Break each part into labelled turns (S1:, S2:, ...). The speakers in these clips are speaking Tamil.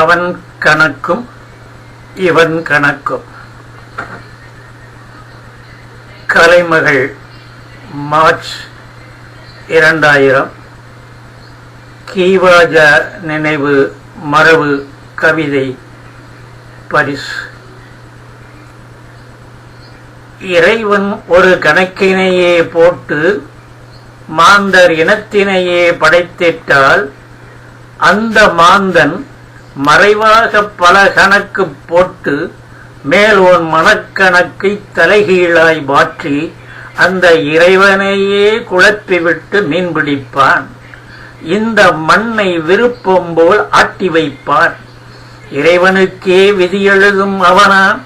S1: அவன் கணக்கும் இவன் கணக்கும். கலைமகள் மார்ச் இரண்டாயிரம். கீவாஜ நினைவு மரபு கவிதை பரிசு. இறைவன் ஒரு கணக்கினையே போட்டு மாந்தர் இனத்தினையே படைத்திட்டால் அந்த மாந்தன் மறைவாக பல கணக்கு போட்டு மேல் உன் மனக்கணக்கை தலைகீழாய் மாற்றி அந்த இறைவனையே குழப்பிவிட்டு மீன்பிடிப்பான் இந்த மண்ணை விருப்பம் போல் ஆட்டி வைப்பான். இறைவனுக்கே விதியெழுதும் அவனா?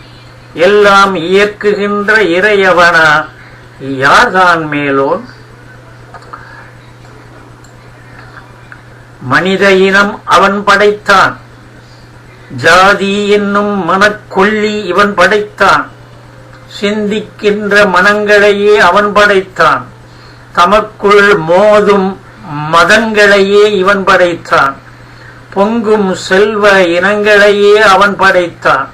S1: எல்லாம் இயக்குகின்ற இறையவனா யார்தான் மேலோன்? மனித இனம் அவன் படைத்தான். ஜாதி என்னும் மனக்கொல்லி இவன் படைத்தான். சிந்திக்கின்ற மனங்களையே அவன் படைத்தான். தமக்குள் மோதும் மதங்களையே இவன் படைத்தான். பொங்கும் செல்வ இனங்களையே அவன் படைத்தான்.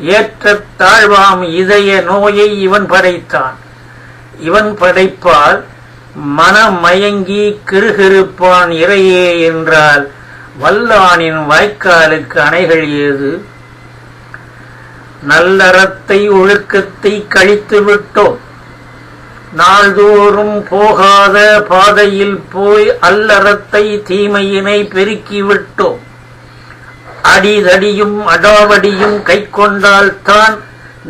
S1: ஏற்ற தாழ்வாம் இதய நோயை இவன் படைத்தான். இவன் படைப்பால் மனமயங்கி கிருகிருப்பான் இறையே என்றால் வல்லானின் வாய்க்காலுக்கு அணைகள் ஏது? நல்லறத்தை ஒழுக்கத்தை கழித்து விட்டோம். நாள்தோறும் போகாத பாதையில் போய் அல்லறத்தை தீமையினை பெருக்கிவிட்டோம். அடிதடியும் அடாவடியும் கை கொண்டால்தான்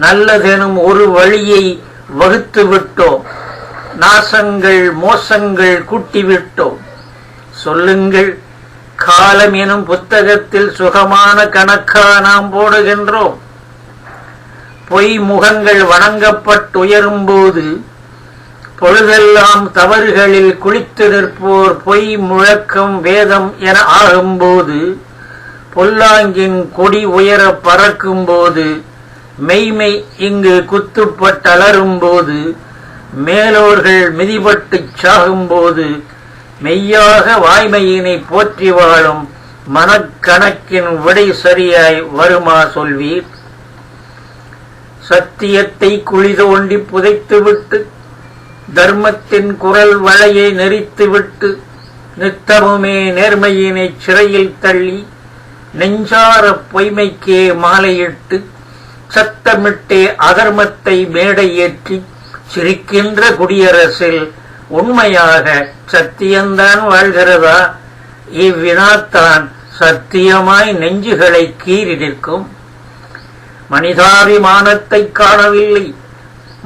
S1: நல்லதெனும் ஒரு வழியை வகுத்து விட்டோம். நாசங்கள் மோசங்கள் கூட்டிவிட்டோம். சொல்லுங்கள். காலம் எனும் புத்தகத்தில் சுகமான கணக்கா நாம் போடுகின்றோம். பொய் முகங்கள் வணங்கப்பட்டுயரும் போது பொழுதெல்லாம் தவறுகளில் குளித்து நிற்போர் பொய் முழக்கம் வேதம் என ஆகும்போது பொல்லாங்கின் கொடி உயர பறக்கும் போது மெய்மை இங்கு குத்துப்பட்டலரும் போது மேலோர்கள் மிதிபட்டுச் சாகும்போது மெய்யாக வாய்மையினை போற்றி வாழும் மனக்கணக்கின் விடை சரியாய் வருமா சொல்வீர்? சத்தியத்தை குழி தோண்டி புதைத்துவிட்டு தர்மத்தின் குரல் வலையை நெறித்துவிட்டு நித்தமுமே நேர்மையினை சிறையில் தள்ளி நெஞ்சார பொய்மைக்கே மாலையிட்டு சத்தமிட்டே அதர்மத்தை மேடையேற்றி சிரிக்கின்ற குடியரசில் உண்மையாக சத்தியம்தான் வாழ்கிறதா? இவ்வினாத்தான் சத்தியமாய் நெஞ்சுகளை கீறி நிற்கும். மனிதாபிமானத்தை காணவில்லை.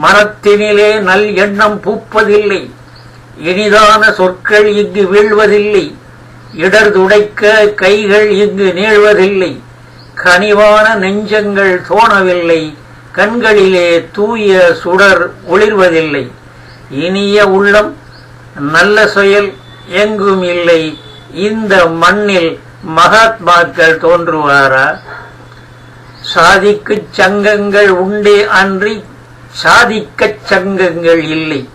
S1: மனத்தினிலே நல் எண்ணம் பூப்பதில்லை. இனிதான சொற்கள் இங்கு வீழ்வதில்லை. இடர் துடைக்க கைகள் இங்கு நீழ்வதில்லை கனிவான நெஞ்சங்கள் தோணவில்லை. கண்களிலே தூய சுடர் ஒளிர்வதில்லை. இனிய உள்ளம் நல்ல செயல் எங்கும் இல்லை. இந்த மண்ணில் மகாத்மாக்கள் தோன்றுவாரா? சாதிக்குச் சங்கங்கள் உண்டே அன்றி சாதிக்கச் சங்கங்கள் இல்லை.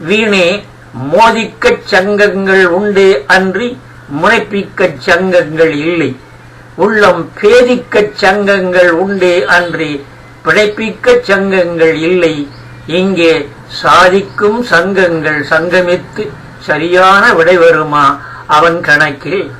S1: வீணே மோதிக்கச் சங்கங்கள் உண்டே அன்றி முனைப்பிக்கச் சங்கங்கள் இல்லை. உள்ளம் பேதிக்கச் சங்கங்கள் உண்டே அன்றி பிணைப்பிக்கச் சங்கங்கள் இல்லை. இங்கே சாதிக்கும் சங்கங்கள் சங்கமித்து சரியான விடை வருமா? அவன் கணக்கில்